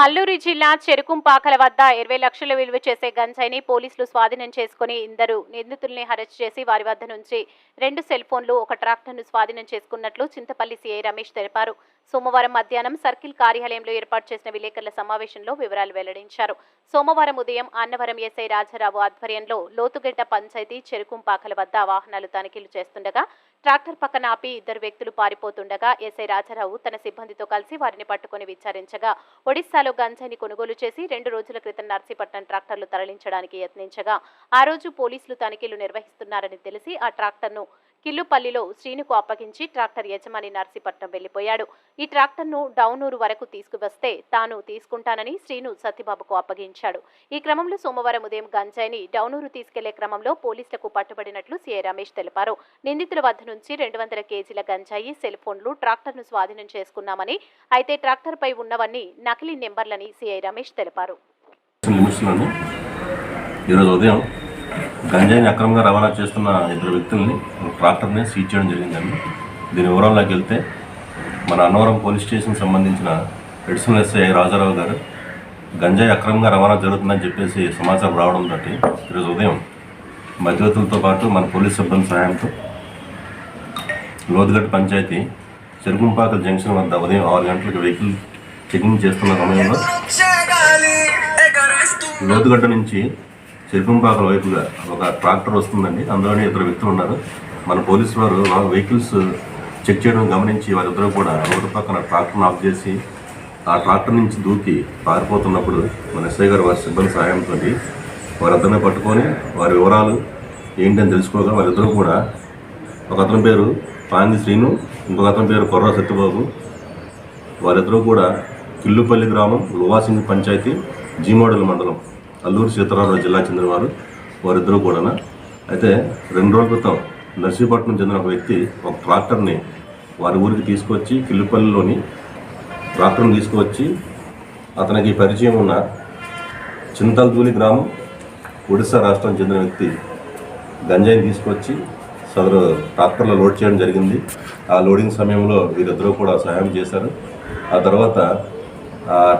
అల్లూరి జిల్లా చెరుకుంపాకల వద్ద ఇరవై లక్షల విలువ చేసే గంజాయిని పోలీసులు స్వాధీనం చేసుకుని ఇద్దరు నిందితుల్ని అరెస్ట్ చేసి వారి వద్ద నుంచి రెండు సెల్ ఫోన్లు ఒక ట్రాక్టర్ను స్వాధీనం చేసుకున్నట్లు చింతపల్లి సీఐ రమేష్ తెలిపారు. సోమవారం మధ్యాహ్నం సర్కిల్ కార్యాలయంలో ఏర్పాటు చేసిన విలేకరుల సమావేశంలో వివరాలు వెల్లడించారు. సోమవారం ఉదయం అన్నవరం ఎస్ఐ రాజారావు ఆధ్వర్యంలో లోతుగడ్డ పంచాయతీ చెరుకుంపాకల వద్ద వాహనాలు తనిఖీలు చేస్తుండగా ట్రాక్టర్ పక్కన ఆపి ఇద్దరు వ్యక్తులు పారిపోతుండగా ఎస్ఐ రాజారావు తన సిబ్బందితో కలిసి వారిని పట్టుకుని విచారించగా ఒడిశాలో గంజాయిని కొనుగోలు చేసి రెండు రోజుల క్రితం నర్సీపట్నం ట్రాక్టర్లు తరలించడానికి యత్నించగా ఆ రోజు పోలీసులు తనిఖీలు నిర్వహిస్తున్నారని తెలిసి ఆ ట్రాక్టర్ను కిల్లుపల్లిలో శ్రీనుకు అప్పగించి ట్రాక్టర్ యజమాని నర్సీపట్నం వెళ్ళిపోయాడు ఈ ట్రాక్టర్ను డౌనూరు వరకు తీసుకువస్తే తాను తీసుకుంటానని శ్రీను సత్యబాబుకు అప్పగించాడు. ఈ క్రమంలో సోమవారం ఉదయం గంజాయిని డౌనూరు తీసుకెళ్ళే క్రమంలో పోలీసులకు పట్టుబడినట్లు సీఐ రమేష్ తెలిపారు. నిందితుల వద్ద నుంచి రెండు వందల కేజీల గంజాయి సెల్ ఫోన్లు ట్రాక్టర్ను స్వాధీనం చేసుకున్నామని అయితే ట్రాక్టర్పై ఉన్నవన్నీ నకిలీ నెంబర్లని సీఐ రమేష్ తెలిపారు. ఈరోజు ఉదయం గంజాయిని అక్రమంగా రవాణా చేస్తున్న ఇద్దరు వ్యక్తుల్ని ట్రాక్టర్ని సీజ్ చేయడం జరిగిందండి. దీని వివరంలోకి వెళ్తే మన అన్నవరం పోలీస్ స్టేషన్ సంబంధించిన ఎడిషనల్ ఎస్ఐ రాజారావు గారు గంజాయి అక్రమంగా రవాణా జరుగుతుందని చెప్పేసి సమాచారం రావడంతో ఈరోజు ఉదయం మధ్యవర్తులతో పాటు మన పోలీస్ సిబ్బంది సహాయంతో లోతుగట్టు పంచాయతీ చెరుకుంపాక జంక్షన్ వద్ద ఉదయం ఆరు గంటలకు వెహికల్ చెకింగ్ చేస్తున్న సమయంలో లోతుగడ్డ నుంచి చెరుకుంపాకల వైపుగా ఒక ట్రాక్టర్ వస్తుందండి. అందులోనే ఇద్దరు వ్యక్తులు ఉన్నారు. మన పోలీసు వారు వాళ్ళ వెహికల్స్ చెక్ చేయడం గమనించి వారిద్దరూ కూడా రోడ్డు పక్కన ట్రాక్టర్ను ఆఫ్ చేసి ఆ ట్రాక్టర్ నుంచి దూకి పారిపోతున్నప్పుడు మన ఎస్ఐ గారు వారి సిబ్బంది సహాయంతో వారిద్దరిని పట్టుకొని వారి వివరాలు ఏంటని తెలుసుకోగా వారిద్దరూ కూడా ఒక అతని పేరు పాంది శ్రీను ఇంకొక అతని పేరు కొర్ర సత్యబాబు. వారిద్దరూ కూడా కిల్లుపల్లి గ్రామం లువాసింగ్ పంచాయతీ జీమోడల్ మండలం. అల్లూరు సీతారామరావు జిల్లా చెందినవారు వారిద్దరూ కూడా అయితే రెండు రోజుల క్రితం నర్సీపట్నం చెందిన ఒక వ్యక్తి ఒక ట్రాక్టర్ని వారి ఊరికి తీసుకొచ్చి కిల్లుపల్లిలోని ట్రాక్టర్ని తీసుకువచ్చి అతనికి పరిచయం ఉన్న చింతల్దూలి గ్రామం ఒడిశా రాష్ట్రం చెందిన వ్యక్తి గంజాయిని తీసుకొచ్చి సదరు ట్రాక్టర్లో లోడ్ చేయడం జరిగింది. ఆ లోడింగ్ సమయంలో వీరిద్దరూ కూడా సహాయం చేశారు. ఆ తర్వాత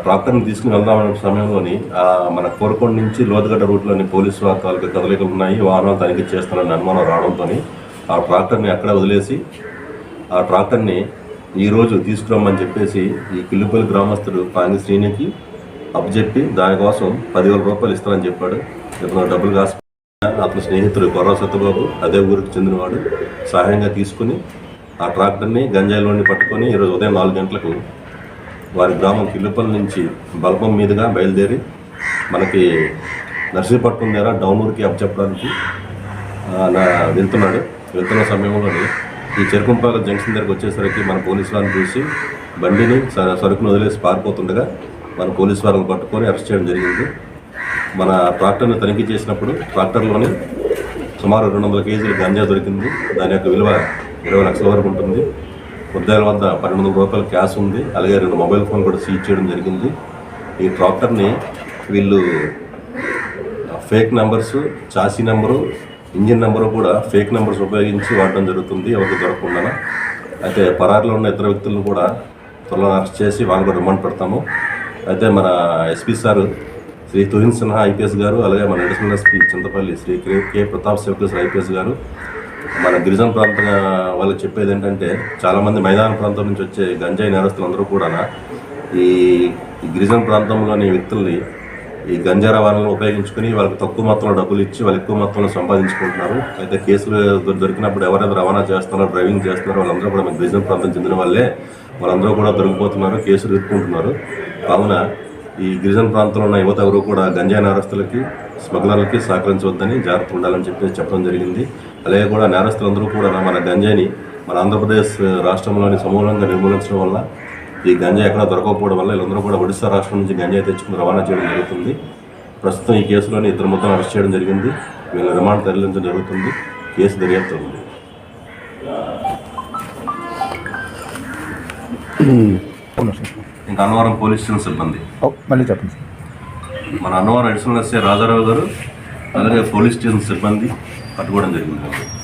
ట్రాక్టర్ని తీసుకుని వెళ్దామనే సమయంలోని మన కోరకొండ నుంచి లోతుగడ్డ రూట్లోని పోలీసు వారి తాలూకా కదలికలు ఉన్నాయి. వాహనాలు తనిఖీ చేస్తానని అనుమానం రావడంతో ఆ ట్రాక్టర్ని అక్కడే వదిలేసి ఆ ట్రాక్టర్ని ఈరోజు తీసుకురమ్మని చెప్పేసి ఈ కిల్లుపల్లి గ్రామస్తుడు పాంగి శ్రీనికి అప్పచెప్పి దానికోసం పదివేల రూపాయలు ఇస్తానని చెప్పాడు. ఇప్పుడు డబ్బులు కాసు అతని స్నేహితుడు కొర్ర సత్యబాబు అదే ఊరికి చెందినవాడు. సహాయంగా తీసుకుని ఆ ట్రాక్టర్ని గంజాయిలోని పట్టుకొని ఈరోజు ఉదయం నాలుగు గంటలకు వారి గ్రామం కిల్లుపల్లి నుంచి బల్బం మీదుగా బయలుదేరి మనకి నర్సీపట్నం దగ్గర డౌనూరుకి అప్పచెప్పడానికి ఆ, వెళ్తున్నాడు. వెళ్తున్న సమయంలోనే ఈ చెరుకుంపాల జంక్షన్ దగ్గరకు వచ్చేసరికి మన పోలీసు వారిని చూసి బండిని స- సరుకును వదిలేసి పారిపోతుండగా మన పోలీసు వారిని పట్టుకొని అరెస్ట్ చేయడం జరిగింది. మన ట్రాక్టర్ని తనిఖీ చేసినప్పుడు ట్రాక్టర్లోని సుమారు రెండు వందల కేజీల గంజా దొరికింది. దాని యొక్క విలువ ఇరవై లక్షల వరకు ఉంటుంది. ముద్దాయిల వద్ద పన్నెండు వందల రూపాయల క్యాష్ ఉంది. అలాగే రెండు మొబైల్ ఫోన్ కూడా సీజ్ చేయడం జరిగింది. ఈ ట్రాక్టర్ని వీళ్ళు fake numbers chassis number engine number కూడా ఫేక్ నెంబర్స్ ఉపయోగించి వాడడం జరుగుతుంది. ఎవరికి దొరకకుండా అయితే పరారిలో ఉన్న ఇతర వ్యక్తులను కూడా త్వరలో అరెస్ట్ చేసి వాళ్ళని కూడా రిమాండ్ పెడతాము. అయితే మన SP sir Shri Tuhin Sinha IPS గారు అలాగే మన additional SP Chintapalli Shri K Pratap Shivakrishna IPS గారు మన గిరిజన ప్రాంత వాళ్ళకి చెప్పేది ఏంటంటే చాలామంది మైదాన ప్రాంతం నుంచి వచ్చే గంజాయి నేరస్తులందరూ కూడా ఈ గిరిజన ప్రాంతంలోని వ్యక్తుల్ని ఈ గంజా రవాణాలను ఉపయోగించుకుని వాళ్ళకి తక్కువ మొత్తంలో డబ్బులు ఇచ్చి వాళ్ళు ఎక్కువ మొత్తంలో సంపాదించుకుంటున్నారు. అయితే కేసులు దొరికినప్పుడు ఎవరైతే రవాణా చేస్తున్నారో డ్రైవింగ్ చేస్తున్నారో వాళ్ళందరూ కూడా మన గిరిజన ప్రాంతం చెందిన వాళ్ళే. వాళ్ళందరూ కూడా దొరికిపోతున్నారు కేసులు ఎత్తుకుంటున్నారు. కావున ఈ గిరిజన ప్రాంతంలో ఉన్న యువత ఎవరు కూడా గంజాయి నేరస్తులకి స్మగ్లర్లకి సహకరించవద్దని జాగ్రత్త ఉండాలని చెప్పి చెప్పడం జరిగింది. అలాగే కూడా నేరస్తులందరూ కూడా మన గంజాయిని మన ఆంధ్రప్రదేశ్ రాష్ట్రంలోని సమూలంగా నిర్మూలించడం వల్ల ఈ గంజాయి ఎక్కడ దొరకకపోవడం వల్ల వీళ్ళందరూ కూడా ఒడిశా రాష్ట్రం నుంచి గంజాయి తెచ్చుకుని రవాణా చేయడం జరుగుతుంది. ప్రస్తుతం ఈ కేసులోని ఇద్దరు మొత్తం అరెస్ట్ చేయడం జరిగింది. వీళ్ళ రిమాండ్ తరలించడం జరుగుతుంది. కేసు దర్యాప్తు ఉంది. ఇంకా అన్నవరం పోలీస్ స్టేషన్ సిబ్బంది. మళ్ళీ చెప్పండి. మన అన్నవరం అడిషనల్ ఎస్ఐ రాజారావు గారు అలాగే పోలీస్ స్టేషన్ సిబ్బంది పట్టుకోవడం జరిగింది.